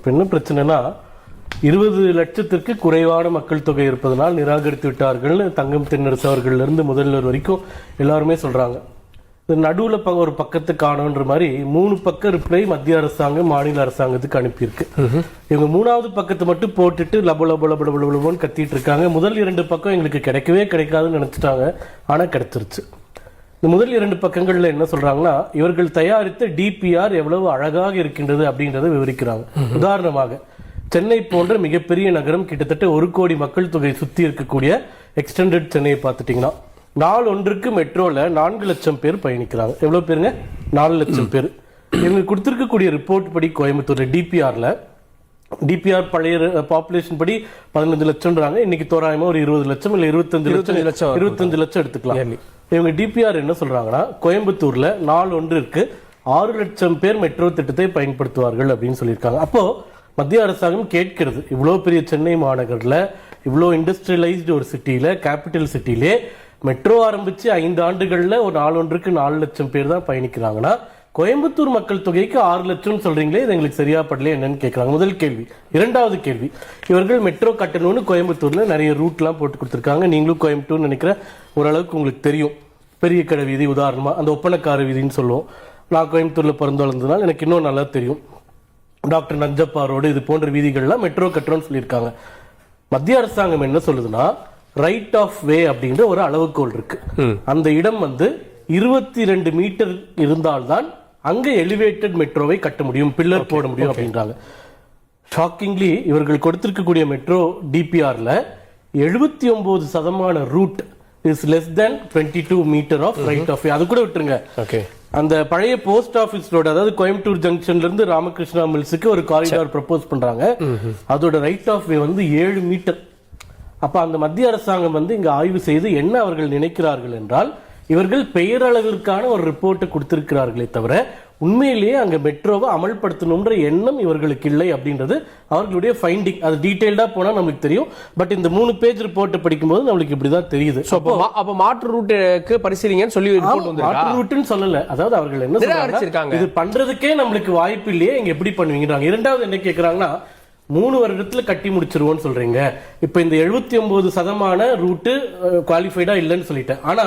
இப்போ என்ன பிரச்சனைனா இருபது லட்சத்திற்கு குறைவான மக்கள் தொகை இருப்பதனால் நிராகரித்து விட்டார்கள்னு தங்கம் தென்னரசு அவர்கள்லேருந்து முதல்வர் வரைக்கும் எல்லாருமே சொல்கிறாங்க நடுவில் ப- ஒரு பக்கத்து காணுன்ற மாதிரி மூணு பக்க ரிப்ளை மத்திய அரசாங்கம் மாநில அரசாங்கத்துக்கு அனுப்பியிருக்கு. இவங்க மூணாவது பக்கத்தை மட்டும் போட்டுட்டு லப லப லப லப லபன்னு கத்திட்டு இருக்காங்க. முதல் இரண்டு பக்கம் எங்களுக்கு கிடைக்கவே கிடைக்காதுன்னு நினச்சிட்டாங்க. ஆனால் கிடைச்சிருச்சு. இந்த முதல் இரண்டு பக்கங்கள்ல என்ன சொல்றாங்கன்னா இவர்கள் தயாரித்த டிபிஆர் எவ்வளவு அழகாக இருக்கின்றது அப்படின்றத விவரிக்கிறாங்க. உதாரணமாக சென்னை போன்ற மிகப்பெரிய நகரம் கிட்டத்தட்ட ஒரு கோடி மக்கள் தொகை சுத்தி இருக்கக்கூடிய எக்ஸ்டெண்டட் சென்னையை பார்த்துட்டீங்கன்னா நாள் ஒன்றுக்கு மெட்ரோல நான்கு லட்சம் பேர் பயணிக்கிறாங்க. எவ்வளவு பேருங்க? நாலு லட்சம் பேர். இவங்க கொடுத்திருக்கக்கூடிய ரிப்போர்ட் படி கோயம்புத்தூர் டிபிஆர்ல டிபிஆர் பழைய பாப்புலேஷன் படி பதினஞ்சு லட்சம்ன்றாங்க. இன்னைக்கு தோராயமா ஒரு இருபது லட்சம் இல்ல இருபத்தஞ்சு லட்சம் லட்சம். இருபத்தஞ்சு லட்சம் எடுத்துக்கலாம். இவங்க டிபிஆர் என்ன சொல்றாங்கன்னா கோயம்புத்தூர்ல நாள் ஒன்றிற்கு ஆறு லட்சம் பேர் மெட்ரோ திட்டத்தை பயன்படுத்துவார்கள் அப்படின்னு சொல்லியிருக்காங்க. அப்போ மத்திய அரசாங்கம் கேட்கிறது இவ்வளவு பெரிய சென்னை மாநகர்ல இவ்வளோ இண்டஸ்ட்ரியலைஸ்டு ஒரு சிட்டியில கேபிட்டல் சிட்டிலே மெட்ரோ ஆரம்பிச்சு ஐந்து ஆண்டுகள்ல ஒரு நாள் ஒன்றுக்கு நாலு லட்சம் பேர் தான் பயணிக்கிறாங்கன்னா கோயம்புத்தூர் மக்கள் தொகைக்கு ஆறு லட்சம் சொல்றீங்களே இது எங்களுக்கு சரியா படல என்னன்னு கேட்கறாங்க முதல் கேள்வி. இரண்டாவது கேள்வி. இவர்கள் மெட்ரோ கட்டணும்னு கோயம்புத்தூர்ல நிறைய ரூட்லாம் போட்டு கொடுத்துருக்காங்க. நீங்களும் கோயம்புத்தூர் நினைக்கிற ஓரளவுக்கு உங்களுக்கு தெரியும். பெரிய கடை வீதி உதாரணமா அந்த ஒப்பனக்கார வீதின்னு சொல்லுவோம். நான் கோயம்புத்தூர்ல பிறந்து வளர்ந்ததுனால எனக்கு இன்னும் நல்லா தெரியும். டாக்டர் நஞ்சப்பா ரோடு இது போன்ற வீதிகள்லாம் மெட்ரோ கட்டுறோம்னு சொல்லியிருக்காங்க. மத்திய அரசாங்கம் என்ன சொல்லுதுன்னா ரைட் ஆஃப் வே அப்படின்ற ஒரு அளவுகோல் இருக்கு. அந்த இடம் வந்து இருபத்தி ரெண்டு மீட்டர் இருந்தால்தான் அங்க எலிவேட்டட் மெட்ரோவை கட்ட முடியும் பில்லர் போட முடியும் அப்படின்றாங்க. ஷாக்கிங்லி இவர்கள் கொடுத்திருக்கக்கூடிய மெட்ரோ டிபிஆர்ல எழுபத்தி ஒன்பது சதமான route is less than twenty two meter off right off அது கூட விட்டுருங்க. ஓகே அந்த பழைய போஸ்ட் ஆபீஸ் ரோடு அதாவது கோயம்புத்தூர் ஜங்ஷன்ல இருந்து ராமகிருஷ்ணா மில்ஸுக்கு ஒரு காரிடார் ப்ரப்போஸ் பண்றாங்க. அதோட ரைட் ஆஃப் வே வந்து ஏழு மீட்டர் அப்ப அந்த மத்திய அரசாங்கம் வந்து இங்க ஆய்வு செய்து என்ன அவர்கள் நினைக்கிறார்கள் என்றால் இவர்கள் பெயரளவிற்கான ஒரு ரிப்போர்ட்டை கொடுத்திருக்கிறார்களே தவிர உண்மையிலேயே அங்க மெட்ரோவை அமல்படுத்தணும்ன்ற எண்ணம் இவர்களுக்கு இல்லை அப்படின்றது அவர்களுடைய ஃபைண்டிங் அது டீடைல்டா போனா நம்மளுக்கு தெரியும். பட் இந்த மூணு பேஜ் ரிப்போர்ட்டை படிக்கும்போது நம்மளுக்கு இப்படிதான் தெரியுது. சோ அப்போ அப்போ மாற்று ரூட்டுக்கு பரிசீலிங்கன்னு சொல்லி மாற்று ரூட்டுன்னு சொல்லல. அதாவது அவர்கள் என்ன சொல்றாங்க. இது பண்றதுக்கே நம்மளுக்கு வாய்ப்பு இல்லையே இங்க எப்படி பண்ணுவீங்கறாங்க இரண்டாவது என்ன கேக்குறாங்கன்னா மூணு வருடத்துல கட்டி முடிச்சிருவோம்னு சொல்றீங்க. இப்ப இந்த எழுபத்தி ஒன்பது சதமான ரூட்டு குவாலிஃபைடா இல்லைன்னு சொல்லிட்டேன். ஆனா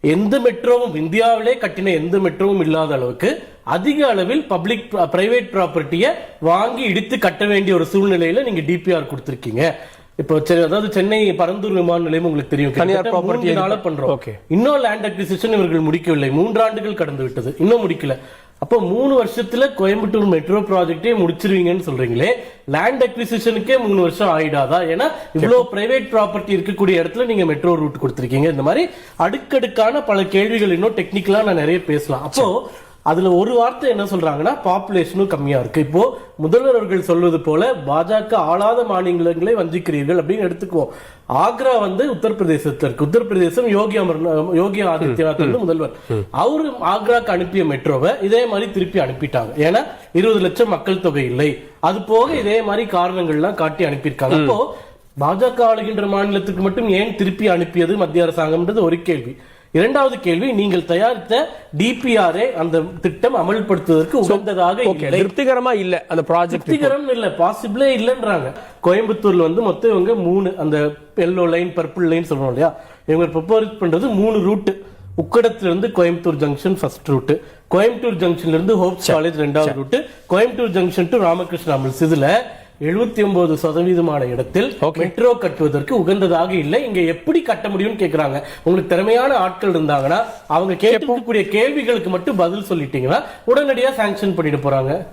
எந்த மெட்ரோவும் இந்தியாவிலே கட்டின எந்த மெட்ரோவும் இல்லாத அளவுக்கு அதிக அளவில் பப்ளிக் பிரைவேட் ப்ராப்பர்ட்டியை வாங்கி இடித்து கட்ட வேண்டிய ஒரு சூழ்நிலையில நீங்க டிபிஆர் கொடுத்திருக்கீங்க. இப்போ அதாவது சென்னை பரந்தூர் விமான நிலையம் உங்களுக்கு தெரியும். தனியார். பண்றோம். Okay. இன்னும் லேண்ட் அக்விசிஷன் இவர்கள் முடிக்கவில்லை. மூன்றாண்டுகள் கடந்து விட்டது. இன்னும் முடிக்கல. அப்போ மூணு வருஷத்துல கோயம்புத்தூர் மெட்ரோ ப்ராஜெக்டே முடிச்சிருவீங்கன்னு சொல்றீங்களே லேண்ட் அக்விசிஷனுக்கே மூணு வருஷம் ஆயிடாதா? ஏன்னா இவ்வளவு பிரைவேட் ப்ராப்பர்ட்டி இருக்கக்கூடிய இடத்துல நீங்க மெட்ரோ ரூட் கொடுத்திருக்கீங்க. இந்த மாதிரி அடுக்கடுக்கான பல கேள்விகள் இன்னும் டெக்னிக்கலா நான் நிறைய பேசலாம். அப்போ அதுல ஒரு வார்த்தை என்ன சொல்றாங்கன்னா பாப்புலேஷனும் கம்மியா இருக்கு. இப்போ முதல்வர் அவர்கள் சொல்வது போல பாஜக ஆளாத மாநிலங்களை வஞ்சிக்கிறீர்கள் அப்படின்னு எடுத்துக்குவோம். ஆக்ரா வந்து உத்தரப்பிரதேசத்தில் இருக்கு. உத்தரப்பிரதேசம் யோகி அமர் யோகி ஆதித்யநாத் வந்து முதல்வர். அவரு ஆக்ராக்கு அனுப்பிய மெட்ரோவை இதே மாதிரி திருப்பி அனுப்பிட்டாங்க. ஏன்னா இருபது லட்சம் மக்கள் தொகை இல்லை. அது போக இதே மாதிரி காரணங்கள்லாம் காட்டி அனுப்பியிருக்காங்க. அப்போ பாஜக ஆளுகின்ற மாநிலத்துக்கு மட்டும் ஏன் திருப்பி அனுப்பியது மத்திய அரசாங்கம்ன்றது ஒரு கேள்வி. இரண்டாவது கேள்வி நீங்கள் தயாரித்த டிபிஆரை அந்த திட்டம் அமல்படுத்துவதற்கு உகந்ததாக இல்லை. திருப்திகரமா இல்ல அந்த ப்ராஜெக்ட் திருப்திகரம் இல்ல பாசிபிளே இல்லன்றாங்க. கோயம்புத்தூர்ல வந்து மொத்தம் இவங்க மூணு அந்த எல்லோ லைன் பர்பிள் லைன் சொல்றோம் இல்லையா? இவங்க ப்ரப்போஸ் பண்றது மூணு ரூட் உக்கடத்துல இருந்து Coimbatore junction first route Coimbatore ஜங்ஷன்ல இருந்து ஹோப்ஸ் காலேஜ் ரெண்டாவது route Coimbatore junction to Ramakrishna mills இதுல எழுபத்தி ஒன்பது சதவீதமான இடத்தில் மெட்ரோ கட்டுவதற்கு உகந்ததாக இல்லை. இங்க எப்படி கட்ட முடியும்னு கேக்குறாங்க. உங்களுக்கு திறமையான ஆட்கள் இருந்தாங்கன்னா அவங்க கேட்கக்கூடிய கேள்விகளுக்கு மட்டும் பதில் சொல்லிட்டீங்கன்னா உடனடியா சாங்ஷன் பண்ணிட்டு போறாங்க.